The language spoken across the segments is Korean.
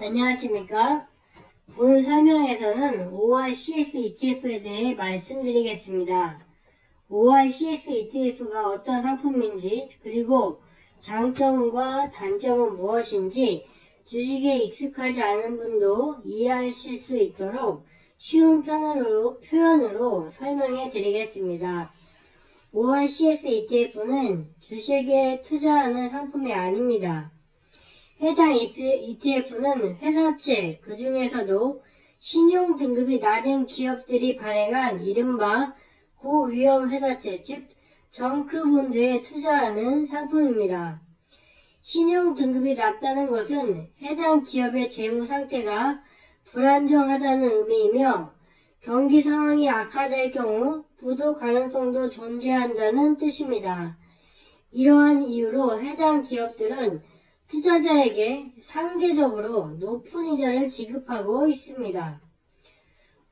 안녕하십니까. 오늘 설명에서는 5월 CX ETF에 대해 말씀드리겠습니다. 5월 CX ETF가 어떤 상품인지, 그리고 장점과 단점은 무엇인지 주식에 익숙하지 않은 분도 이해하실 수 있도록 쉬운 편으로, 표현으로 설명해 드리겠습니다. 5월 CS ETF는 주식에 투자하는 상품이 아닙니다. 해당 ETF는 회사채, 그 중에서도 신용 등급이 낮은 기업들이 발행한 이른바 고위험 회사채, 즉 정크본드에 투자하는 상품입니다. 신용 등급이 낮다는 것은 해당 기업의 재무 상태가 불안정하다는 의미이며 경기 상황이 악화될 경우 부도 가능성도 존재한다는 뜻입니다. 이러한 이유로 해당 기업들은 투자자에게 상대적으로 높은 이자를 지급하고 있습니다.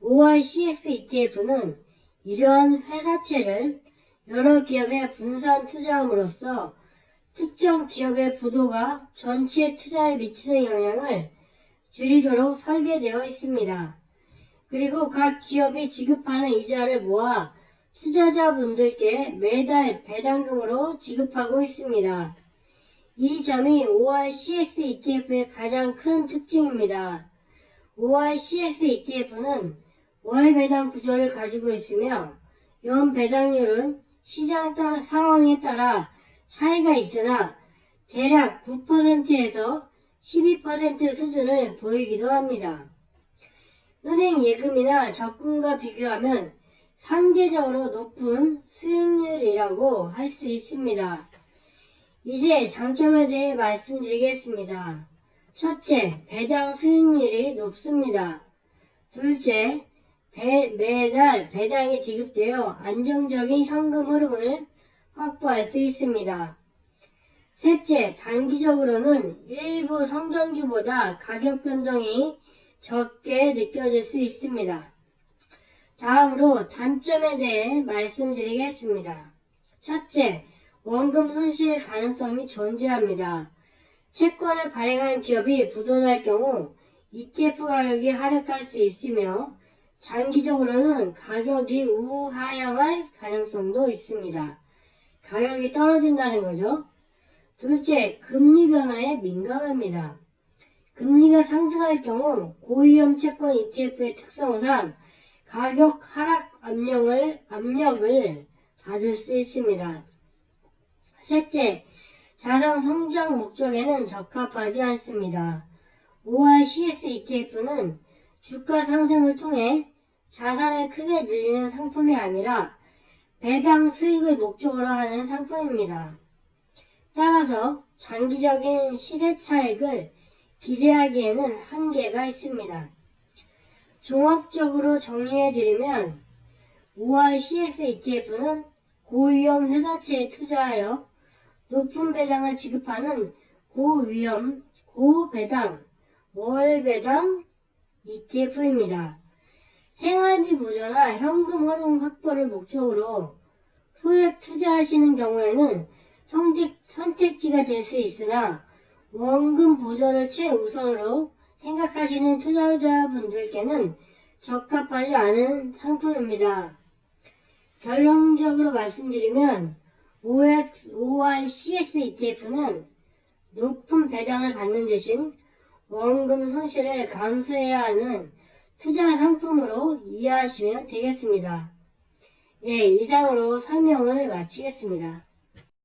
5월 CX ETF는 이러한 회사채를 여러 기업에 분산 투자함으로써 특정 기업의 부도가 전체 투자에 미치는 영향을 줄이도록 설계되어 있습니다. 그리고 각 기업이 지급하는 이자를 모아 투자자분들께 매달 배당금으로 지급하고 있습니다. 이 점이 5월 CX ETF의 가장 큰 특징입니다. 5월 CX ETF는 월 배당 구조를 가지고 있으며 연 배당률은 시장 상황에 따라 차이가 있으나 대략 9%에서 12% 수준을 보이기도 합니다. 은행 예금이나 적금과 비교하면 상대적으로 높은 수익률이라고 할 수 있습니다. 이제 장점에 대해 말씀드리겠습니다. 첫째, 배당 수익률이 높습니다. 둘째, 배, 매달 배당이 지급되어 안정적인 현금 흐름을 확보할 수 있습니다. 셋째, 단기적으로는 일부 성장주보다 가격 변동이 적게 느껴질 수 있습니다. 다음으로 단점에 대해 말씀드리겠습니다. 첫째, 원금 손실 가능성이 존재합니다. 채권을 발행한 기업이 부도날 경우 ETF 가격이 하락할 수 있으며 장기적으로는 가격이 우하향할 가능성도 있습니다. 가격이 떨어진다는 거죠. 둘째, 금리 변화에 민감합니다. 금리가 상승할 경우 고위험 채권 ETF의 특성상 가격 하락 압력을, 압력을 받을 수 있습니다. 셋째, 자산 성장 목적에는 적합하지 않습니다. 5월 CX ETF는 주가 상승을 통해 자산을 크게 늘리는 상품이 아니라 배당 수익을 목적으로 하는 상품입니다. 따라서 장기적인 시세 차익을 기대하기에는 한계가 있습니다. 종합적으로 정리해드리면 5월 CX ETF는 고위험 회사채에 투자하여 높은 배당을 지급하는 고위험, 고배당, 월배당 ETF입니다. 생활비 보조나 현금 흐름 확보를 목적으로 후액 투자하시는 경우에는 선택, 선택지가 될 수 있으나 원금 보전을 최우선으로 생각하시는 투자자분들께는 적합하지 않은 상품입니다. 결론적으로 말씀드리면 5월 CX ETF는 높은 배당을 받는 대신 원금 손실을 감수해야 하는 투자 상품으로 이해하시면 되겠습니다. 예, 이상으로 설명을 마치겠습니다.